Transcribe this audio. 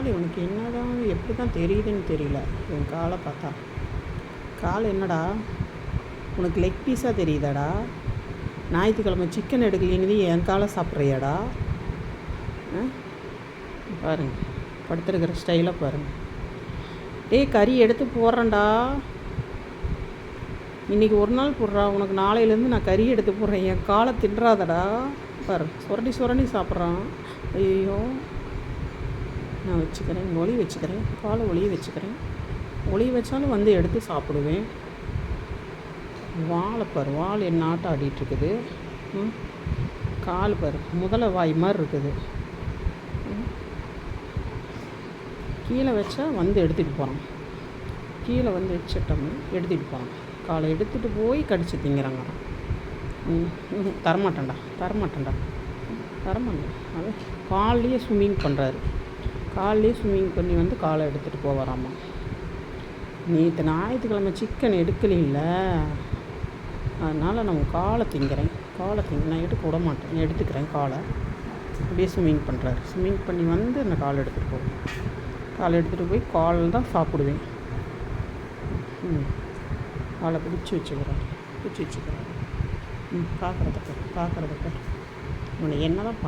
கால் இவனுக்கு என்ன எப்படி தான் தெரியுதுன்னு தெரியல. என் காலை பார்த்தா. கால் என்னடா? உனக்கு லெக் பீஸாக தெரியுதாடா? ஞாயிற்றுக்கிழமை சிக்கன் எடுக்கலின்னு என் காலை சாப்பிட்றியாடா? ஆ? பாருங்க. படுத்துருக்கிற ஸ்டைலாக பாருங்கள் டேய் கறி எடுத்து போடுறேன்டா. இன்றைக்கி ஒரு நாள் போடுறா. உனக்கு நாளையிலேருந்து நான் கறி எடுத்து போடுறேன். என் காலை தின்றாதடா. பாரு சுரண்டி சுரண்டி சாப்பிட்றான். ஐயோ நான் வச்சுக்கிறேன் ஒளி வச்சுக்கிறேன் காலை ஒளிய வச்சுக்கிறேன். ஒளி வச்சாலும் வந்து எடுத்து சாப்பிடுவேன். வாழை பாரு வால் என்ன ஆட்டம் ஆடிட்டு இருக்குது. ம்? கால் பார் முதல வாய் மாதிரி இருக்குது. கீழே வச்சா வந்து எடுத்துகிட்டு போகிறான் கீழே வந்து வச்சிட்டோம்னா எடுத்துகிட்டு போகிறான் காலை எடுத்துகிட்டு போய் கடிச்சு திங்கிறாங்க. ம் தரமாட்டேன்டா தரமாட்டேன்டா. தரமாட்டேன் அது கால்லையே ஸ்விம்மிங் பண்ணுறாரு காலையிலே ஸ்விம்மிங் பண்ணி வந்து காலை எடுத்துகிட்டு போவாராம்மா நேற்று ஞாயிற்றுக்கிழமை சிக்கன் எடுக்கலைல்ல. அதனால் நான் காலை திங்கிறேன். காலை திங்க நான் எடுக்க விட மாட்டேன். நான் எடுத்துக்கிறேன் காலை. அப்படியே ஸ்விம்மிங் பண்ணுறாரு ஸ்விம்மிங் பண்ணி வந்து அந்த கால் எடுத்துகிட்டு போவேன் காலை எடுத்துகிட்டு போய் கால் தான் சாப்பிடுவேன். ம். காலை பிடிச்சி வச்சுக்கிறேன் பிடிச்சி வச்சுக்கிறேன் ம் பார்க்குறதுக்கு பார்க்குறதுக்கு உன்னை என்ன தான்